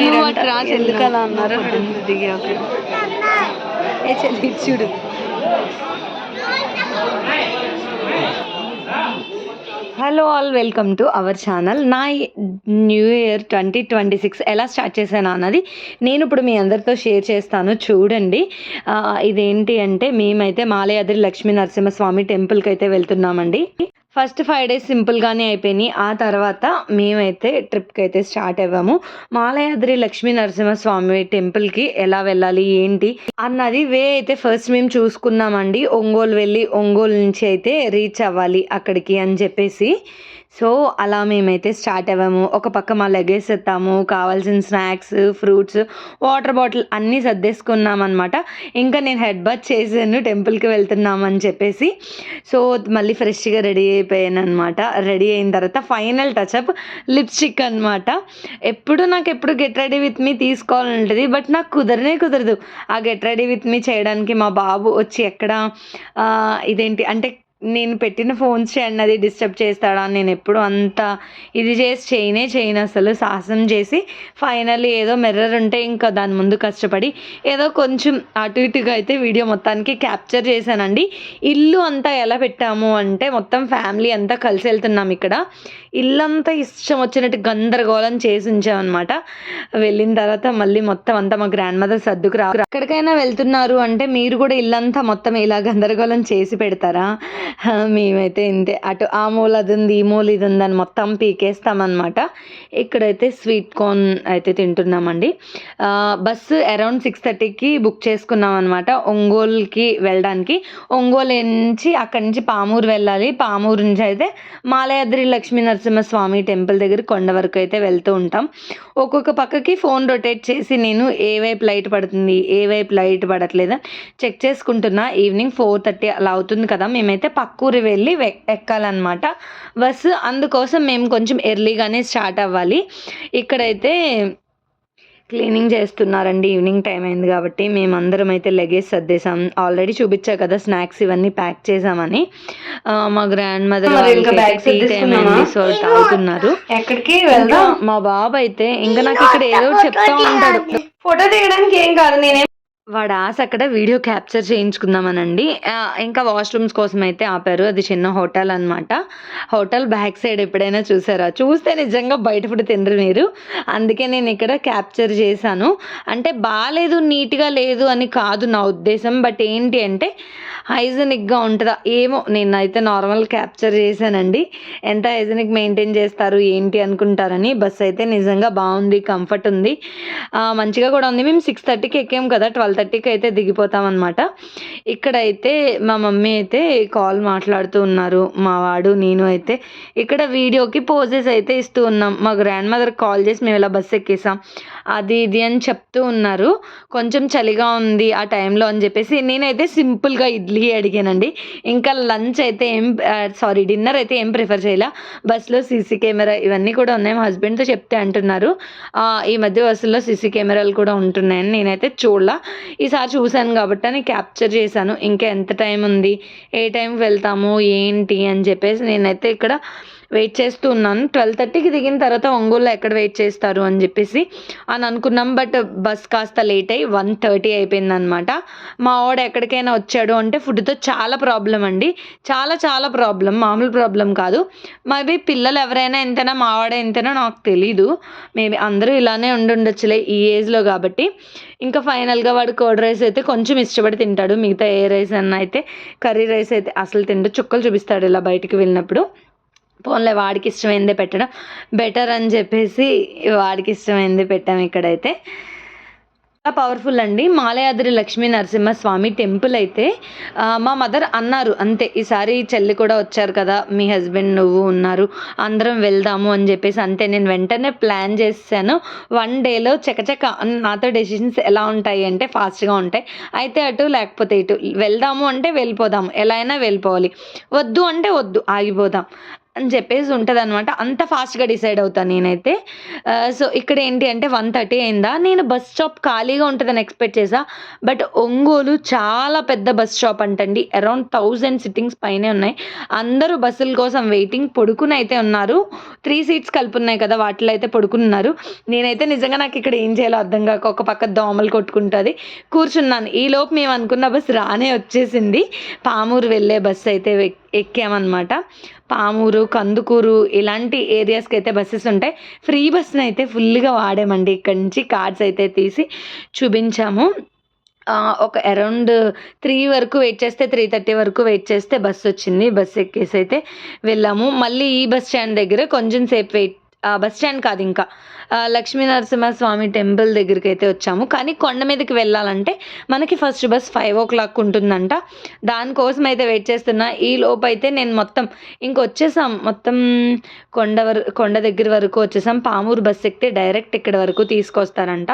మీరు. అన్నారు? ఏ చెల్లి చూడు. Hello all welcome to our channel నా new year twenty twenty six ఎలా స్టార్ట్ చేశాను అన్నది నేను ఇప్పుడు మీ అందరితో షేర్ చేస్తాను. చూడండి. ఇదేంటి అంటే మేమైతే మాలయాద్రి లక్ష్మీ నరసింహస్వామి టెంపుల్కి అయితే వెళ్తున్నామండి. ఫస్ట్ ఫైవ్ డేస్ సింపుల్గానే అయిపోయినాయి. ఆ తర్వాత మేమైతే ట్రిప్కి అయితే స్టార్ట్ అవ్వాము. మాలయాద్రి లక్ష్మీ నరసింహస్వామి టెంపుల్కి ఎలా వెళ్ళాలి ఏంటి అన్నది వే అయితే ఫస్ట్ మేము చూసుకున్నామండి. ఒంగోలు వెళ్ళి ఒంగోలు నుంచి అయితే రీచ్ అవ్వాలి అక్కడికి అని చెప్పేసి సో అలా మేమైతే స్టార్ట్ అవ్వాము ఒక పక్క మా లగేజ్ ఎత్తాము కావాల్సిన స్నాక్స్ ఫ్రూట్స్ వాటర్ బాటిల్ అన్నీ సర్దేసుకున్నామన్నమాట. ఇంకా నేను హెడ్ బాత్ చేశాను టెంపుల్కి వెళ్తున్నామని చెప్పేసి. సో మళ్ళీ ఫ్రెష్గా రెడీ అయిపోయాను అనమాట రెడీ అయిన తర్వాత ఫైనల్ టచ్అప్ లిప్స్టిక్ అనమాట ఎప్పుడు నాకు ఎప్పుడు గెట్ రెడీ విత్ మీ తీసుకోవాలని ఉంటుంది బట్ నాకు కుదరనే కుదరదు. ఆ గెట్ రెడీ విత్ మీ చేయడానికి మా బాబు వచ్చి ఎక్కడ ఇదేంటి అంటే నేను పెట్టిన ఫోన్స్ అది డిస్టర్బ్ చేస్తాడా అని నేను ఎప్పుడు అంత ఇది చేసి చేయనే చేయను అసలు. సాహసం చేసి ఫైనల్లీ ఏదో మిర్రర్ ఉంటే ఇంకా దాని ముందు కష్టపడి ఏదో కొంచెం అటు ఇటుగా అయితే వీడియో మొత్తానికి క్యాప్చర్ చేశానండి. ఇల్లు అంతా ఎలా పెట్టాము అంటే మొత్తం ఫ్యామిలీ అంతా కలిసి వెళ్తున్నాం ఇక్కడ. ఇల్లంతా ఇష్టం వచ్చినట్టు గందరగోళం చేసి ఉంచామన్నమాట. వెళ్ళిన తర్వాత మళ్ళీ మొత్తం అంతా మా గ్రాండ్ మదర్ సర్దుకు రా ఎక్కడికైనా వెళ్తున్నారు అంటే మీరు కూడా ఇల్లంతా మొత్తం ఇలా గందరగోళం చేసి పెడతారా? మేమైతే ఇంతే. అటు ఆ మూల అది ఉంది ఈ మూల ఇది ఉందని మొత్తం పీకేస్తామన్నమాట. ఇక్కడైతే స్వీట్ కార్న్ అయితే తింటున్నామండి. బస్సు అరౌండ్ సిక్స్ థర్టీకి బుక్ చేసుకున్నాం అనమాట ఒంగోలుకి వెళ్ళడానికి. ఒంగోలు నుంచి అక్కడి నుంచి పామూరు వెళ్ళాలి. పామూరు నుంచి అయితే మాలయాద్రి లక్ష్మీ నరసింహస్వామి టెంపుల్ దగ్గర కొండ వరకు అయితే వెళ్తూ ఉంటాం. ఒక్కొక్క పక్కకి ఫోన్ రొటేట్ చేసి నేను ఏ వైపు లైట్ పడుతుంది ఏ వైపు లైట్ పడట్లేదా చెక్ చేసుకుంటున్నా. ఈవినింగ్ ఫోర్ థర్టీ అలా అవుతుంది కదా మేమైతే పక్కూరి వెళ్ళి ఎక్కాలన్నమాట. బస్సు అందుకోసం మేము కొంచెం ఎర్లీగానే స్టార్ట్ అవ్వాలి. ఇక్కడైతే క్లీనింగ్ చేస్తున్నారండి ఈవినింగ్ టైం అయింది కాబట్టి మేమందరం అయితే లగేజ్ సర్దేశాం. ఆల్రెడీ చూపించా కదా స్నాక్స్ ఇవన్నీ ప్యాక్ చేసామని మా గ్రాండ్ మదర్ సో తాగుతున్నారు. ఎక్కడికి వెళ్దాం? మా బాబు అయితే ఇంకా నాకు ఇక్కడ ఏదో చెప్తా ఉంటాడు. ఫోటో తీయడానికి ఏం కాదు నేనే వాడు ఆశ అక్కడ వీడియో క్యాప్చర్ చేయించుకుందామనండి. ఇంకా వాష్రూమ్స్ కోసం అయితే ఆపారు. అది చిన్న హోటల్ అనమాట హోటల్ బ్యాక్ సైడ్ ఎప్పుడైనా చూసారా? చూస్తే నిజంగా బయట ఫుడ్ తినరు మీరు. అందుకే నేను ఇక్కడ క్యాప్చర్ చేశాను. అంటే బాగాలేదు నీట్గా లేదు అని కాదు నా ఉద్దేశం. బట్ ఏంటి అంటే హైజెనిక్గా ఉంటుందా? ఏమో నేనైతే అయితే నార్మల్ క్యాప్చర్ చేశానండి. ఎంత హైజెనిక్ మెయింటైన్ చేస్తారు ఏంటి అనుకుంటారని. బస్ అయితే నిజంగా బాగుంది కంఫర్ట్ ఉంది. మంచిగా కూడా ఉంది. మేము సిక్స్ థర్టీకి ఎక్కాం కదా ట్వెల్వ్ థర్టీకి అయితే దిగిపోతాం అనమాట ఇక్కడైతే మా మమ్మీ అయితే కాల్ మాట్లాడుతూ ఉన్నారు. మా వాడు నేను అయితే ఇక్కడ వీడియోకి పోజెస్ అయితే ఇస్తూ ఉన్నాం. మా గ్రాండ్ మదర్ కాల్ చేసి మేము ఇలా బస్ ఎక్కేసాం. అది ఇది అని చెప్తూ ఉన్నారు. కొంచెం చలిగా ఉంది ఆ టైంలో అని చెప్పేసి నేనైతే సింపుల్గా ఇడ్లీ అడిగానండి. ఇంకా లంచ్ అయితే ఏం సారీ డిన్నర్ అయితే ఏం ప్రిఫర్ చేయలే. బస్సులో సీసీ కెమెరా ఇవన్నీ కూడా ఉన్నాయి. మా హస్బెండ్తో చెప్తే అంటున్నారు. ఈ మధ్య బస్సుల్లో సీసీ కెమెరాలు కూడా ఉంటున్నాయని నేనైతే చూడలా. ఈసారి చూశాను కాబట్టి అని క్యాప్చర్ చేశాను. ఇంకా ఎంత టైం ఉంది? ఏ టైంకి వెళ్తాము? ఏంటి? అని చెప్పేసి నేనైతే ఇక్కడ వెయిట్ చేస్తూ ఉన్నాను ట్వెల్వ్ థర్టీకి దిగిన తర్వాత ఒంగోలులో ఎక్కడ వెయిట్ చేస్తారు అని చెప్పేసి అని అనుకున్నాం. బట్ బస్ కాస్త లేట్ అయ్యి వన్ థర్టీ అయిపోయిందనమాట మా వాడు ఎక్కడికైనా వచ్చాడు అంటే ఫుడ్తో చాలా ప్రాబ్లం అండి. చాలా చాలా ప్రాబ్లం. మామూలు ప్రాబ్లం కాదు. మేబీ పిల్లలు ఎవరైనా ఎంతైనా మా వాడే ఎంతైనా నాకు తెలీదు. మేబీ అందరూ ఇలానే ఉండుండొచ్చులే ఈ ఏజ్లో కాబట్టి. ఇంకా ఫైనల్గా వాడు కర్డ్ రైస్ అయితే కొంచెం ఇష్టపడి తింటాడు. మిగతా ఏ రైస్ అన్న అయితే కర్రీ రైస్ అయితే అసలు తిండు. చుక్కలు చూపిస్తాడు ఇలా బయటికి వెళ్ళినప్పుడు. పోన్లే వాడికి ఇష్టమైందే పెట్టడం. బెటర్ అని చెప్పేసి వాడికి ఇష్టమైంది పెట్టాం ఇక్కడైతే. చాలా పవర్ఫుల్ అండి. మాలయాద్రి లక్ష్మీ నరసింహస్వామి టెంపుల్ అయితే. మా మదర్ అన్నారు అంతే. ఈసారి చెల్లి కూడా వచ్చారు కదా మీ హస్బెండ్ నువ్వు ఉన్నారు అందరం వెళ్దాము అని చెప్పేసి. అంతే నేను వెంటనే ప్లాన్ చేశాను. వన్ డేలో చకచక నాతో డెసిషన్స్ ఎలా ఉంటాయి అంటే ఫాస్ట్గా ఉంటాయి. అయితే అటు లేకపోతే ఇటు. వెళ్దాము అంటే వెళ్ళిపోదాము ఎలా అయినా వెళ్ళిపోవాలి. వద్దు అంటే వద్దు ఆగిపోదాం. అని చెప్పేసి ఉంటుంది అనమాట అంత ఫాస్ట్గా డిసైడ్ అవుతాను నేనైతే. సో ఇక్కడ ఏంటి అంటే వన్ థర్టీ అయిందా. నేను బస్ స్టాప్ ఖాళీగా ఉంటుందని ఎక్స్పెక్ట్ చేసా. బట్ ఒంగోలు చాలా పెద్ద బస్ స్టాప్ అంటండి. అరౌండ్ థౌజండ్ సిట్టింగ్స్ పైనే ఉన్నాయి. అందరూ బస్సుల కోసం వెయిటింగ్ పడుకుని అయితే ఉన్నారు. త్రీ సీట్స్ కలిపి ఉన్నాయి కదా వాటిలో అయితే పడుకున్నారు నేనైతే నిజంగా నాకు ఇక్కడ ఏం చేయాలో అర్థం కాక ఒక పక్క దోమలు కొట్టుకుంటుంది. కూర్చున్నాను. ఈలోపు మేము అనుకున్న బస్ రానే వచ్చేసింది. పామూరు వెళ్ళే బస్సు అయితే ఎక్కామన్నమాట. పామూరు కందుకూరు ఇలాంటి ఏరియాస్కి అయితే బస్సెస్ ఉంటాయి. ఫ్రీ బస్సుని అయితే ఫుల్గా వాడామండి. ఇక్కడి నుంచి కార్డ్స్ అయితే తీసి చూపించాము. ఒక అరౌండ్ త్రీ వరకు వెయిట్ చేస్తే త్రీ థర్టీ వరకు వెయిట్ చేస్తే బస్సు వచ్చింది. బస్సు ఎక్కేసి అయితే వెళ్ళాము. మళ్ళీ ఈ బస్ స్టాండ్ దగ్గర కొంచెం సేపు వెయిట్ బస్ స్టాండ్ కాదు ఇంకా. ఆ, లక్ష్మీ నరసింహస్వామి టెంపుల్ దగ్గరికి అయితే వచ్చాము. కానీ కొండ మీదకి వెళ్ళాలంటే మనకి first bus five o'clock ఉంటుందంట. దానికోసం అయితే వెయిట్ చేస్తున్నా. ఈ లోపు అయితే నేను మొత్తం ఇంక వచ్చేసాం. మొత్తం కొండ వర కొండ దగ్గర వరకు వచ్చేసాం. పామూరు బస్ ఎక్కితే డైరెక్ట్ ఇక్కడ వరకు తీసుకొస్తారంట.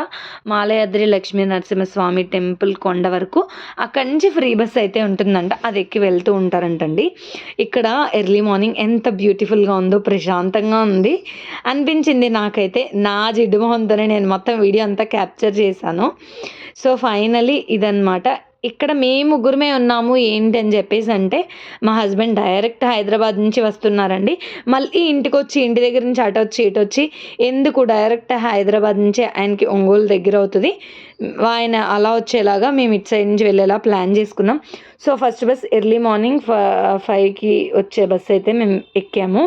మాలయాద్రి లక్ష్మీ నరసింహస్వామి టెంపుల్ కొండ వరకు. అక్కడి నుంచి ఫ్రీ బస్ అయితే ఉంటుందంట. అది ఎక్కి వెళ్తూ ఉంటారంటండి. ఇక్కడ ఎర్లీ మార్నింగ్ ఎంత బ్యూటిఫుల్గా ఉందో ప్రశాంతంగా ఉంది. అనిపించింది నాకైతే. నా జిడ్డు మొహంతోనే నేను మొత్తం వీడియో అంతా క్యాప్చర్ చేశాను. సో ఫైనలీ ఇదన్నమాట. ఇక్కడ మేము ముగ్గురమే ఉన్నాము ఏంటి అని చెప్పేసి అంటే మా హస్బెండ్ డైరెక్ట్ హైదరాబాద్ నుంచి వస్తున్నారండి. మళ్ళీ ఇంటికి వచ్చి ఇంటి దగ్గర నుంచి అటు వచ్చి ఇటు వచ్చి ఎందుకు డైరెక్ట్ హైదరాబాద్ నుంచి ఆయనకి ఒంగోలు దగ్గర అవుతుంది. ఆయన అలా వచ్చేలాగా మేము ఇటు సైడ్ నుంచి వెళ్ళేలా ప్లాన్ చేసుకున్నాం. So first bus early morning ఫైవ్కి వచ్చే బస్ అయితే మేము ఎక్కాము.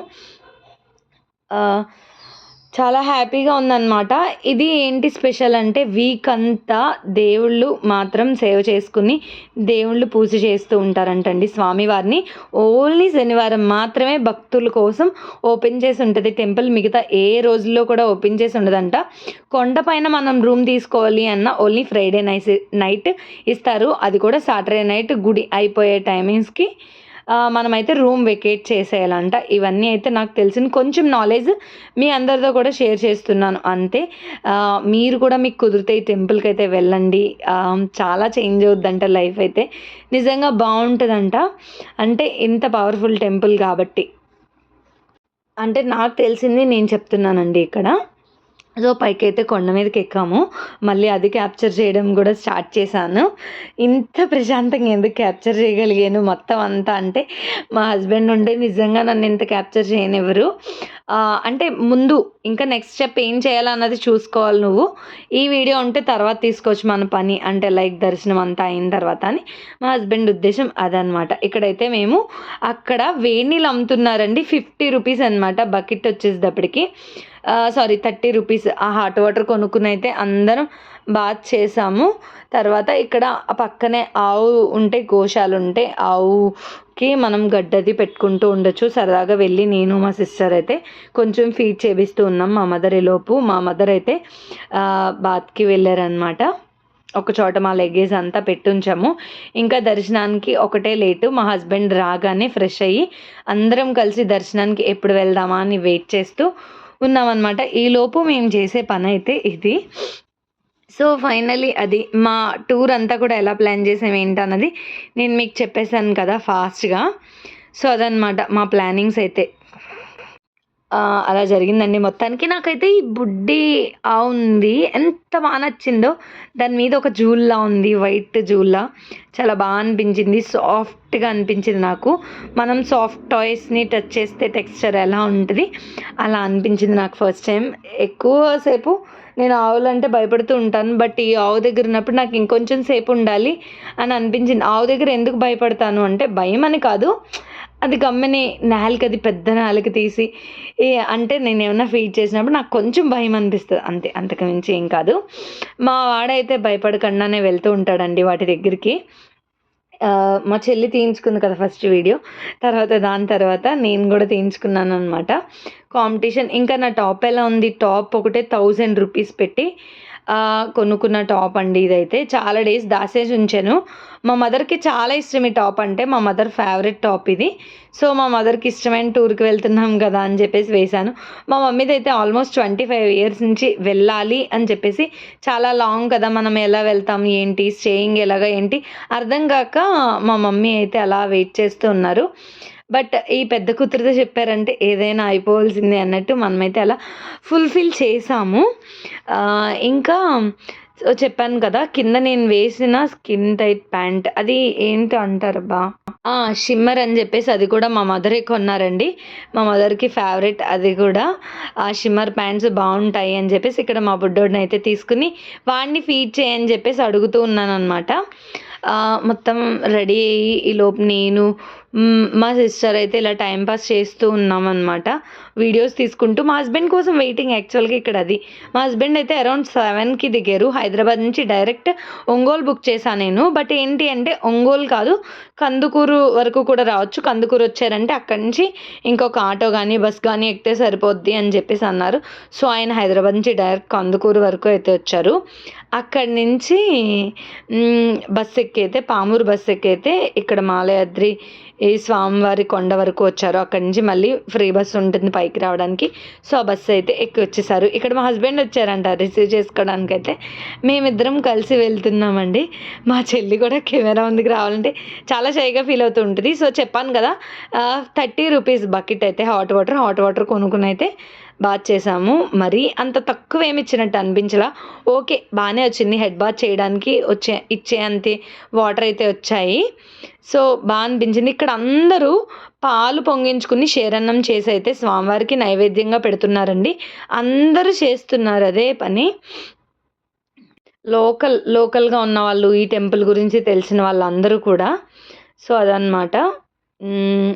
చాలా హ్యాపీగా ఉందన్నమాట. ఇది ఏంటి స్పెషల్ అంటే వీక్ అంతా దేవుళ్ళు మాత్రం సేవ చేసుకుని దేవుళ్ళు పూజ చేస్తూ ఉంటారంటండి స్వామివారిని. ఓన్లీ శనివారం మాత్రమే భక్తుల కోసం ఓపెన్ చేసి ఉంటుంది. టెంపుల్ మిగతా ఏ రోజుల్లో కూడా ఓపెన్ చేసి ఉండదంట. కొండపైన మనం రూమ్ తీసుకోవాలి అన్న ఓన్లీ ఫ్రైడే నైట్ నైట్ ఇస్తారు. అది కూడా సాటర్డే నైట్ గుడి అయిపోయే టైమింగ్స్కి మనమైతే రూమ్ వెకేట్ చేసేయాలంట. ఇవన్నీ అయితే నాకు తెలిసిన కొంచెం నాలెడ్జ్ మీ అందరితో కూడా షేర్ చేస్తున్నాను. అంతే. మీరు కూడా మీకు కుదిరితే ఈ టెంపుల్కి అయితే వెళ్ళండి. చాలా చేంజ్ అవుద్దంట లైఫ్ అయితే. నిజంగా బాగుంటుందంట. అంటే ఇంత పవర్ఫుల్ టెంపుల్ కాబట్టి. అంటే నాకు తెలిసింది నేను చెప్తున్నానండి ఇక్కడ. సో పైకి అయితే కొండ మీదకి ఎక్కాము. మళ్ళీ అది క్యాప్చర్ చేయడం కూడా స్టార్ట్ చేశాను. ఇంత ప్రశాంతంగా ఎందుకు క్యాప్చర్ చేయగలిగాను? మొత్తం అంతా అంటే మా హస్బెండ్ ఉంటే నిజంగా నన్ను ఇంత క్యాప్చర్ చేయనివ్వరు. అంటే ముందు ఇంకా నెక్స్ట్ స్టెప్ ఏం చేయాలన్నది చూసుకోవాలి నువ్వు. ఈ వీడియో ఉంటే తర్వాత తీసుకోవచ్చు మన పని అంటే లైక్ దర్శనం అంతా అయిన తర్వాత అని. మా హస్బెండ్ ఉద్దేశం అదనమాట ఇక్కడైతే మేము అక్కడ వేడి నీళ్ళు అమ్ముతున్నారండి. ఫిఫ్టీ రూపీస్ అనమాట బకెట్ వచ్చేసేటప్పటికి. సారీ థర్టీ రూపీస్ ఆ హాట్ వాటర్ కొనుక్కుని అయితే అందరం బాత్ చేసాము. తర్వాత ఇక్కడ పక్కనే ఆవు ఉంటే గోశాలు ఉంటే ఆవుకి మనం గడ్డది పెట్టుకుంటూ ఉండొచ్చు. సరదాగా వెళ్ళి నేను మా సిస్టర్ అయితే కొంచెం ఫీడ్ చేపిస్తూ ఉన్నాం. మా మదర్ లోపు మా మదర్ అయితే బాత్కి వెళ్ళారనమాట ఒక చోట మా లగేజ్ అంతా పెట్టుంచాము. ఇంకా దర్శనానికి ఒకటే లేటు. మా హస్బెండ్ రాగానే ఫ్రెష్ అయ్యి అందరం కలిసి దర్శనానికి ఎప్పుడు వెళ్దామా అని వెయిట్ చేస్తూ ఉన్నామన్నమాట. ఈలోపు మేము చేసే పని అయితే ఇది. సో ఫైనలీ అది మా టూర్ అంతా కూడా ఎలా ప్లాన్ చేసాం ఏంటన్నది నేను మీకు చెప్పేశాను కదా ఫాస్ట్గా. సో అదనమాట మా ప్లానింగ్స్ అయితే. అలా జరిగిందండి. మొత్తానికి నాకైతే ఈ బుడ్డి ఉంది. ఎంత బాగా నచ్చిందో. దాని మీద ఒక జూల్లా ఉంది వైట్ జూల్లా. చాలా బాగా అనిపించింది. సాఫ్ట్గా అనిపించింది నాకు. మనం సాఫ్ట్ టాయ్స్ని టచ్ చేస్తే టెక్స్చర్ ఎలా ఉంటుంది? అలా అనిపించింది నాకు ఫస్ట్ టైం. ఎక్కువసేపు నేను ఆవులంటే భయపడుతూ ఉంటాను బట్ ఈ ఆవు దగ్గర ఉన్నప్పుడు నాకు ఇంకొంచెం సేపు ఉండాలి అని అనిపించింది. ఆవు దగ్గర ఎందుకు భయపడతాను అంటే భయం అని కాదు. అది గమ్మిని నేలకి అది పెద్ద నేలకి తీసి ఏ అంటే నేను ఏమన్నా ఫీడ్ చేసినప్పుడు నాకు కొంచెం భయం అనిపిస్తుంది. అంతే అంతకు మించి ఏం కాదు. మా వాడైతే భయపడకుండానే వెళ్తూ ఉంటాడండి వాటి దగ్గరికి. మా చెల్లి తీయించుకుంది కదా ఫస్ట్ వీడియో తర్వాత దాని తర్వాత నేను కూడా తీయించుకున్నాను అనమాట కాంపిటీషన్ ఇంకా నా టాప్ ఎలా ఉంది? టాప్ ఒకటే థౌజండ్ రూపీస్ పెట్టి కొనుక్కున్న టాప్ అండి ఇదైతే. చాలా డేస్ దాసేసి ఉంచాను. మా మదర్కి చాలా ఇష్టం ఈ టాప్ అంటే మా మదర్ ఫేవరెట్ టాప్ ఇది. సో మా మదర్కి ఇష్టమైన టూర్కి వెళ్తున్నాం కదా అని చెప్పేసి వేశాను. మా మమ్మీది అయితే ఆల్మోస్ట్ ట్వంటీ ఫైవ్ ఇయర్స్ నుంచి వెళ్ళాలి అని చెప్పేసి చాలా లాంగ్ కదా మనం ఎలా వెళ్తాం ఏంటి స్టేయింగ్ ఎలాగా ఏంటి అర్థం కాక మా మమ్మీ అయితే అలా వెయిట్ చేస్తూ ఉన్నారు. బట్ ఈ పెద్ద కూతురితో చెప్పారంటే ఏదైనా అయిపోవాల్సిందే అన్నట్టు మనమైతే అలా ఫుల్ఫిల్ చేసాము. ఇంకా సో చెప్పాను కదా కింద నేను వేసిన స్కిన్ టైట్ ప్యాంట్. అది ఏంటి అంటారు బా షిమ్మర్ అని చెప్పేసి అది కూడా మా మదరే కొన్నారండి. మా మదర్కి ఫేవరెట్ అది కూడా. ఆ షిమ్మర్ ప్యాంట్స్ బాగుంటాయి అని చెప్పేసి ఇక్కడ మా బుడ్డోడిని అయితే తీసుకుని వాడిని ఫీడ్ చేయని చెప్పేసి అడుగుతూ ఉన్నాను అనమాట మొత్తం రెడీ అయ్యి ఈ లోపు నేను మా సిస్టర్ అయితే ఇలా టైం పాస్ చేస్తూ ఉన్నామన్నమాట. వీడియోస్ తీసుకుంటూ మా హస్బెండ్ కోసం వెయిటింగ్ యాక్చువల్గా ఇక్కడ అది. మా హస్బెండ్ అయితే అరౌండ్ సెవెన్కి దిగారు. హైదరాబాద్ నుంచి డైరెక్ట్ ఒంగోలు బుక్ చేశాను నేను. బట్ ఏంటి అంటే ఒంగోలు కాదు కందుకూరు వరకు కూడా రావచ్చు. కందుకూరు వచ్చారంటే అక్కడి నుంచి ఇంకొక ఆటో కానీ బస్ కానీ ఎక్కితే సరిపోద్ది అని చెప్పేసి అన్నారు. సో ఆయన హైదరాబాద్ నుంచి డైరెక్ట్ కందుకూరు వరకు అయితే వచ్చారు. అక్కడి నుంచి మ్, బస్ ఎక్కైతే పామూరు బస్ ఎక్కైతే ఇక్కడ మాలయాద్రి ఈ స్వామివారి కొండ వరకు వచ్చారు అక్కడి నుంచి మళ్ళీ ఫ్రీ బస్సు ఉంటుంది పైకి రావడానికి. సో ఆ బస్సు అయితే ఎక్కి వచ్చేసారు. ఇక్కడ మా హస్బెండ్ వచ్చారంట రిసీవ్ చేసుకోవడానికి అయితే. మేమిద్దరం కలిసి వెళ్తున్నామండి. మా చెల్లి కూడా కెమెరా ముందుకు రావాలంటే చాలా షైగా ఫీల్ అవుతూ ఉంటుంది. సో చెప్పాను కదా థర్టీ రూపీస్ బకెట్ అయితే హాట్ వాటర్ హాట్ వాటర్ కొనుక్కుని అయితే బాత్ చేసాము. మరి అంత తక్కువ ఏమి ఇచ్చినట్టు అనిపించలా. ఓకే బాగానే వచ్చింది. హెడ్ బాత్ చేయడానికి వచ్చే ఇచ్చే అంతే వాటర్ అయితే వచ్చాయి. సో బాగా అనిపించింది. ఇక్కడ అందరూ పాలు పొంగించుకుని షేరన్నం చేసి అయితే స్వామివారికి నైవేద్యంగా పెడుతున్నారండి. అందరూ చేస్తున్నారు అదే పని. లోకల్ లోకల్గా ఉన్న వాళ్ళు ఈ టెంపుల్ గురించి తెలిసిన వాళ్ళందరూ కూడా. సో అదనమాట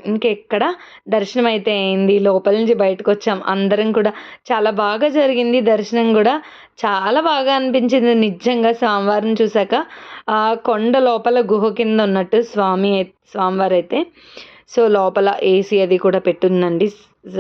ఇంకెక్కడ? దర్శనం అయితే అయింది. లోపల నుంచి బయటకు వచ్చాం అందరం కూడా చాలా బాగా జరిగింది దర్శనం కూడా. చాలా బాగా అనిపించింది నిజంగా స్వామివారిని చూశాక. ఆ కొండ లోపల గుహ కింద ఉన్నట్టు స్వామి స్వామివారు అయితే సో లోపల ఏసీ అది కూడా పెట్టుందండి.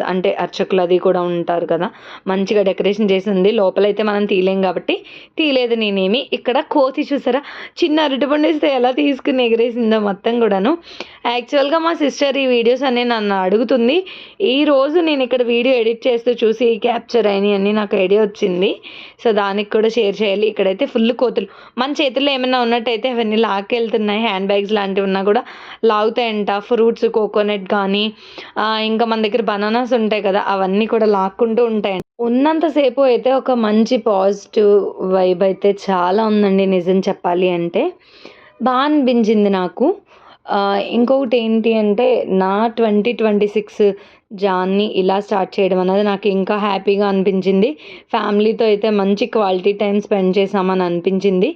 అంటే అర్చకులు అది కూడా ఉంటారు కదా. మంచిగా డెకరేషన్ చేసింది. లోపలైతే మనం తీయలేం కాబట్టి తీయలేదు నేనేమి. ఇక్కడ కోతి చూసారా? చిన్న అరటిపండు ఇస్తే ఎలా తీసుకుని ఎగరేసిందో మొత్తం కూడాను. యాక్చువల్గా మా సిస్టర్ ఈ వీడియోస్ అన్నీ నన్ను అడుగుతుంది. ఈ రోజు నేను ఇక్కడ వీడియో ఎడిట్ చేస్తూ చూసి క్యాప్చర్ అయినాయి అన్నీ నాకు ఐడియా వచ్చింది. సో దానికి కూడా షేర్ చేయాలి. ఇక్కడైతే ఫుల్ కోతులు. మన చేతుల్లో ఏమైనా ఉన్నట్టయితే అవన్నీ లాక్కెళ్తున్నాయి. హ్యాండ్ బ్యాగ్స్ లాంటివి ఉన్నా కూడా లాగుతాయంట. ఫ్రూట్స్ కోకోనట్ కానీ ఇంకా మన దగ్గర బనానాస్ ఉంటాయి కదా అవన్నీ కూడా లాక్కుంటూ ఉంటాయండి. ఉన్నంతసేపు అయితే ఒక మంచి పాజిటివ్ వైబ్ అయితే చాలా ఉందండి నిజం చెప్పాలి అంటే. బాగా అనిపించింది నాకు. ఇంకొకటి ఏంటి అంటే నా ట్వంటీ ట్వంటీ సిక్స్ జాన్ని ఇలా స్టార్ట్ చేయడం అనేది నాకు ఇంకా హ్యాపీగా అనిపించింది. ఫ్యామిలీతో అయితే మంచి క్వాలిటీ టైం స్పెండ్ చేసామని అనిపించింది.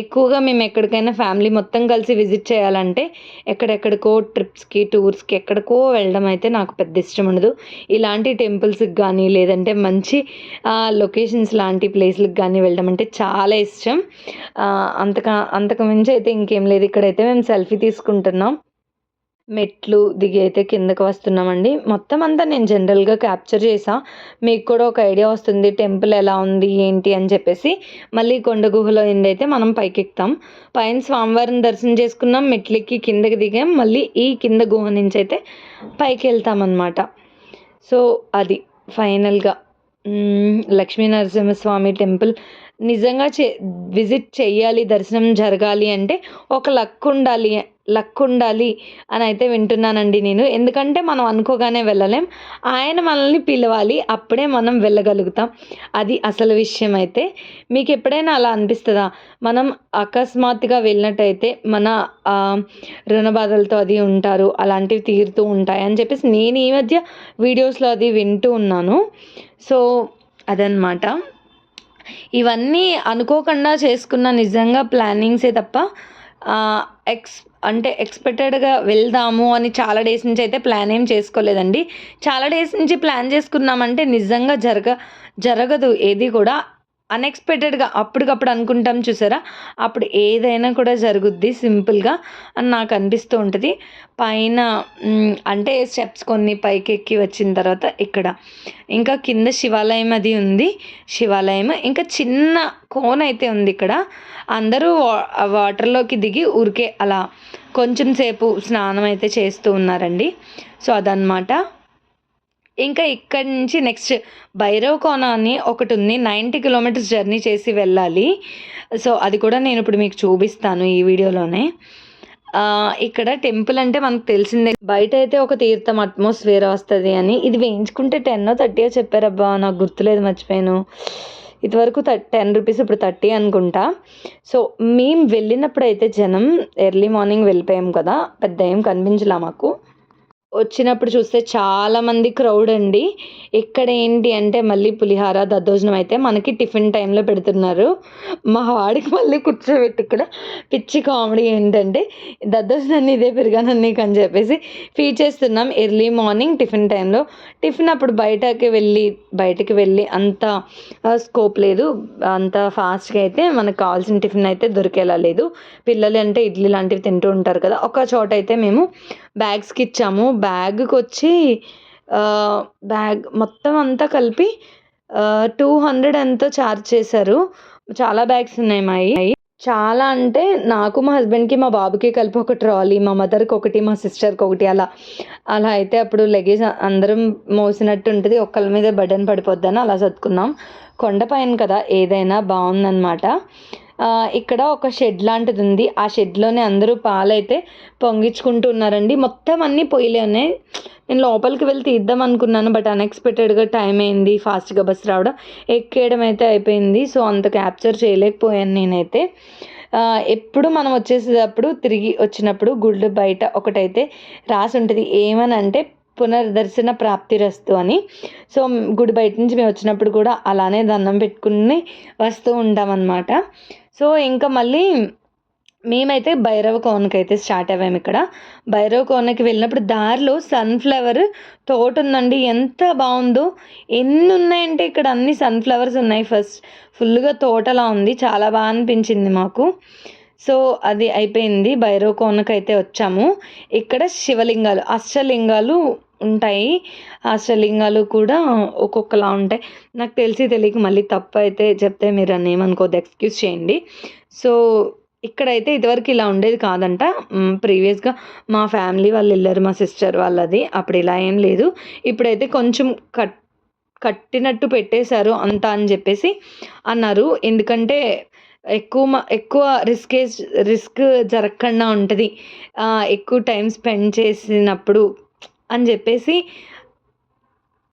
ఎక్కువగా మేము ఎక్కడికైనా ఫ్యామిలీ మొత్తం కలిసి విజిట్ చేయాలంటే ఎక్కడెక్కడికో ట్రిప్స్కి టూర్స్కి ఎక్కడికో వెళ్ళడం అయితే నాకు పెద్ద ఇష్టం ఉండదు. ఇలాంటి టెంపుల్స్కి కానీ లేదంటే మంచి లొకేషన్స్ లాంటి ప్లేస్లకు కానీ వెళ్ళడం అంటే చాలా ఇష్టం. అంతక అంతకు మించి అయితే ఇంకేం లేదు. ఇక్కడైతే మేము సెల్ఫీ తీసుకుంటున్నాం. మెట్లు దిగి అయితే కిందకి వస్తున్నామండి. మొత్తం అంతా నేను జనరల్గా క్యాప్చర్ చేసా. మీకు కూడా ఒక ఐడియా వస్తుంది. టెంపుల్ ఎలా ఉంది? ఏంటి? అని చెప్పేసి. మళ్ళీ కొండ గుహలో నుండి అయితే మనం పైకి పైన స్వామివారిని దర్శనం చేసుకున్నాం. మెట్లెక్కి కిందకి దిగాం. మళ్ళీ ఈ కింద గుహ నుంచి అయితే పైకి వెళ్తామన్నమాట సో అది ఫైనల్గా. మ్మ్, లక్ష్మీ నరసింహస్వామి టెంపుల్. నిజంగా చే విజిట్ చేయాలి దర్శనం జరగాలి అంటే ఒక లక్ ఉండాలి లక్ ఉండాలి అని అయితే వింటున్నానండి నేను. ఎందుకంటే మనం అనుకోగానే వెళ్ళలేం. ఆయన మనల్ని పిలవాలి అప్పుడే మనం వెళ్ళగలుగుతాం. అది అసలు విషయం అయితే మీకు ఎప్పుడైనా అలా అనిపిస్తుందా? మనం అకస్మాత్తుగా వెళ్ళినట్టయితే మన రుణ బాధలతో అది ఉంటారు అలాంటివి తీరుతూ ఉంటాయి అని చెప్పేసి నేను ఈ మధ్య వీడియోస్లో అది వింటూ ఉన్నాను. సో అదనమాట ఇవన్నీ అనుకోకుండా చేసుకున్న నిజంగా ప్లానింగ్సే తప్ప ఎక్స్ అంటే ఎక్స్పెక్టెడ్గా వెళ్దాము అని చాలా డేస్ నుంచి అయితే ప్లాన్ ఏం చేసుకోలేదండి. చాలా డేస్ నుంచి ప్లాన్ చేసుకున్నామంటే నిజంగా జరగ జరగదు. ఏది కూడా అన్ఎక్స్పెక్టెడ్గా అప్పటికప్పుడు అనుకుంటాం చూసారా? అప్పుడు ఏదైనా కూడా జరుగుద్ది సింపుల్గా అని నాకు అనిపిస్తూ ఉంటుంది. పైన అంటే స్టెప్స్ కొన్ని పైకి ఎక్కి వచ్చిన తర్వాత ఇక్కడ. ఇంకా కింద శివాలయం అది ఉంది. శివాలయం ఇంకా చిన్న కోన్ అయితే ఉంది ఇక్కడ. అందరూ వా వాటర్లోకి దిగి ఊరికే అలా కొంచెం సేపు స్నానం అయితే చేస్తూ ఉన్నారండి. సో అదనమాట ఇంకా ఇక్కడి నుంచి నెక్స్ట్ భైరవ్ కోన అని ఒకటి ఉంది నైంటీ కిలోమీటర్స్ జర్నీ చేసి వెళ్ళాలి. సో అది కూడా నేను ఇప్పుడు మీకు చూపిస్తాను ఈ వీడియోలోనే. ఇక్కడ టెంపుల్ అంటే మనకు తెలిసిందే. బయట అయితే ఒక తీర్థం అట్మాస్ఫియర్ వస్తుంది అని. ఇది వేయించుకుంటే టెన్ థర్టీయో చెప్పారబ్బా నాకు గుర్తులేదు మర్చిపోయాను. ఇదివరకు టెన్ రూపీస్ ఇప్పుడు థర్టీ అనుకుంటా. సో మేము వెళ్ళినప్పుడు అయితే జనం ఎర్లీ మార్నింగ్ వెళ్ళిపోయాం కదా. పెద్ద ఏం కనిపించలా మాకు. వచ్చినప్పుడు చూస్తే చాలా మంది క్రౌడ్ అండి. ఇక్కడ ఏంటి అంటే మళ్ళీ పులిహార దద్దోజనం అయితే మనకి టిఫిన్ టైంలో పెడుతున్నారు. మా వాడికి మళ్ళీ కూర్చోబెట్టి ఇక్కడ పిచ్చి కామెడీ ఏంటంటే దద్దోజనాన్ని ఇదే పెరిగాను నీకు అని చెప్పేసి ఫీడ్ చేస్తున్నాం ఎర్లీ మార్నింగ్ టిఫిన్ టైంలో టిఫిన్ అప్పుడు బయటకి వెళ్ళి బయటకి వెళ్ళి అంత స్కోప్ లేదు. అంత ఫాస్ట్గా అయితే మనకు కావాల్సిన టిఫిన్ అయితే దొరికేలా లేదు. పిల్లలు అంటే ఇడ్లీ లాంటివి తింటూ ఉంటారు కదా ఒక చోట అయితే మేము బ్యాగ్స్కి ఇచ్చాము. బ్యాగ్కి వచ్చి బ్యాగ్ మొత్తం అంతా కలిపి టూ హండ్రెడ్ ఎంతో ఛార్జ్ చేశారు. చాలా బ్యాగ్స్ ఉన్నాయి మావి చాలా అంటే నాకు మా హస్బెండ్కి మా బాబుకి కలిపి ఒక ట్రాలీ మా మదర్కి ఒకటి మా సిస్టర్కి ఒకటి అలా. అలా అయితే అప్పుడు లగేజ్ అందరం మోసినట్టు ఉంటుంది. ఒక్కళ్ళ మీద బటన్ పడిపోద్దని అలా చదువుకున్నాం కొండపైన కదా ఏదైనా బాగుందన్నమాట. ఇక్కడ ఒక షెడ్ లాంటిది ఉంది ఆ షెడ్లోనే అందరూ పాలైతే పొంగించుకుంటూ ఉన్నారండి మొత్తం అన్నీ పొయ్యిలే ఉన్నాయి నేను లోపలికి వెళ్ళి తీద్దాం అనుకున్నాను బట్ అన్ఎక్స్పెక్టెడ్గా టైం అయింది. ఫాస్ట్గా బస్ రావడం ఎక్కేయడం అయితే అయిపోయింది. సో అంత క్యాప్చర్ చేయలేకపోయాను నేనైతే. ఎప్పుడు మనం వచ్చేసేటప్పుడు తిరిగి వచ్చినప్పుడు గుళ్ళు బయట ఒకటైతే రాసి ఉంటుంది ఏమని అంటే పునర్దర్శన ప్రాప్తి రస్తు అని. సో గుడి బయట నుంచి మేము వచ్చినప్పుడు కూడా అలానే దండం పెట్టుకుని వస్తూ ఉంటామన్నమాట. సో ఇంకా మళ్ళీ మేమైతే భైరవ కోనకి అయితే స్టార్ట్ అయ్యాము ఇక్కడ. భైరవ కోనకి వెళ్ళినప్పుడు దారిలో సన్ఫ్లవర్ తోట ఉందండి. ఎంత బాగుందో. ఎన్ని ఉన్నాయంటే ఇక్కడ అన్ని సన్ఫ్లవర్స్ ఉన్నాయి ఫస్ట్. ఫుల్గా తోటలా ఉంది. చాలా బాగా అనిపించింది మాకు. సో అది అయిపోయింది. భైరవ కోనకి అయితే వచ్చాము. ఇక్కడ శివలింగాలు అష్టలింగాలు ఉంటాయి. అష్టలింగాలు కూడా ఒక్కొక్కలా ఉంటాయి. నాకు తెలిసి తెలియక మళ్ళీ తప్పు అయితే చెప్తే మీరు అని ఏమనుకోద్దు ఎక్స్క్యూజ్ చేయండి. సో ఇక్కడైతే ఇదివరకు ఇలా ఉండేది కాదంట. ప్రీవియస్గా మా ఫ్యామిలీ వాళ్ళు వెళ్ళారు మా సిస్టర్ వాళ్ళది. అప్పుడు ఇలా ఏం లేదు. ఇప్పుడైతే కొంచెం కట్ కట్టినట్టు పెట్టేశారు అంత అని చెప్పేసి అన్నారు. ఎందుకంటే ఎక్కువ మ- ఎక్కువ రిస్కేజ్ రిస్క్ జరగకుండా ఉంటుంది. ఎక్కువ టైం స్పెండ్ చేసినప్పుడు అని చెప్పేసి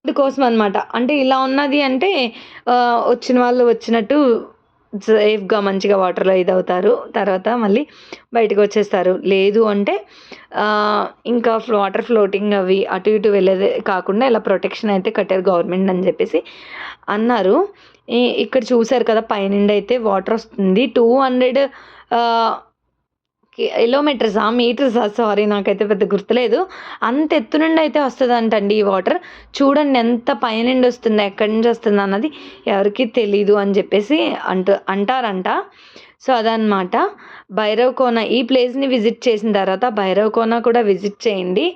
అందుకోసం అనమాట అంటే ఇలా ఉన్నది అంటే వచ్చిన వాళ్ళు వచ్చినట్టు సేఫ్గా మంచిగా వాటర్లో ఇది అవుతారు తర్వాత మళ్ళీ బయటకు వచ్చేస్తారు లేదు అంటే ఇంకా వాటర్ ఫ్లోటింగ్ అవి అటు ఇటు వెళ్ళేదే కాకుండా ఇలా ప్రొటెక్షన్ అయితే కట్టారు గవర్నమెంట్ అని చెప్పేసి అన్నారు. ఈ- ఇక్కడ చూశారు కదా పైనుండి అయితే వాటర్ వస్తుంది. టూ హండ్రెడ్ కిలోమీటర్స్ ఆ మీటర్స్ సారీ నాకైతే పెద్ద గుర్తులేదు. అంత ఎత్తు నుండి అయితే వస్తుందంటండి ఈ వాటర్. చూడండి ఎంత పైనుండి వస్తుంది ఎక్కడి నుంచి వస్తుంది అన్నది ఎవరికి తెలీదు అని చెప్పేసి అంట అంటారంట. సో అదనమాట భైరవ్ కోన ఈ ప్లేస్ని విజిట్ చేసిన తర్వాత భైరవ్ కోన కూడా విజిట్ చేయండి.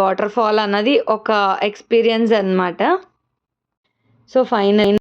వాటర్ ఫాల్ అన్నది ఒక ఎక్స్పీరియన్స్ అన్నమాట. So final